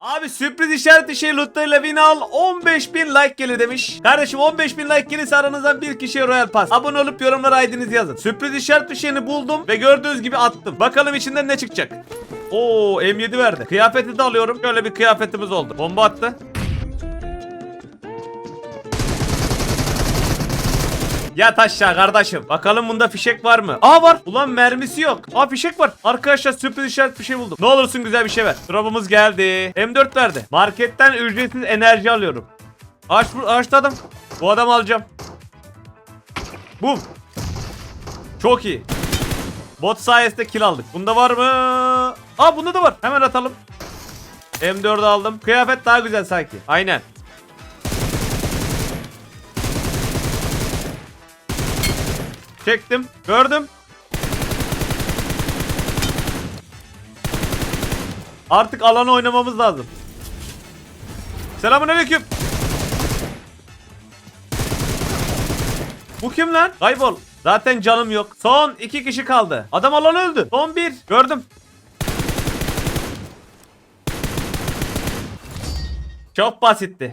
Abi sürpriz işareti şey lootlarıyla win al 15.000 like gelir demiş. Kardeşim 15.000 like gelirse aranızdan bir kişiye Royal Pass. Abone olup yorumlara ID'nizi yazın. Sürpriz işaret fişeğini buldum ve gördüğünüz gibi attım. Bakalım içinden ne çıkacak. Oo M7 verdi. Kıyafeti de alıyorum. Şöyle bir kıyafetimiz oldu. Bomba attı. Yat aşağı kardeşim. Bakalım bunda fişek var mı? Aa var. Ulan mermisi yok. Aa fişek var. Arkadaşlar sürpriz işaret fişeği buldum. Ne olursun güzel bir şey ver. Drop'umuz geldi. M4 verdi. Marketten ücretsiz enerji alıyorum. Ağaç, ağaçta adam. Bu adamı alacağım. Bum. Çok iyi. Bot sayesinde kill aldık. Bunda var mı? Aa bunda da var. Hemen atalım. M4'ü aldım. Kıyafet daha güzel sanki. Aynen. Çektim. Gördüm. Artık alanı oynamamız lazım. Selamünaleyküm. Bu kim lan? Kaybol. Zaten canım yok. Son iki kişi kaldı. Adam alan öldü. Son bir. Gördüm. Çok basitti.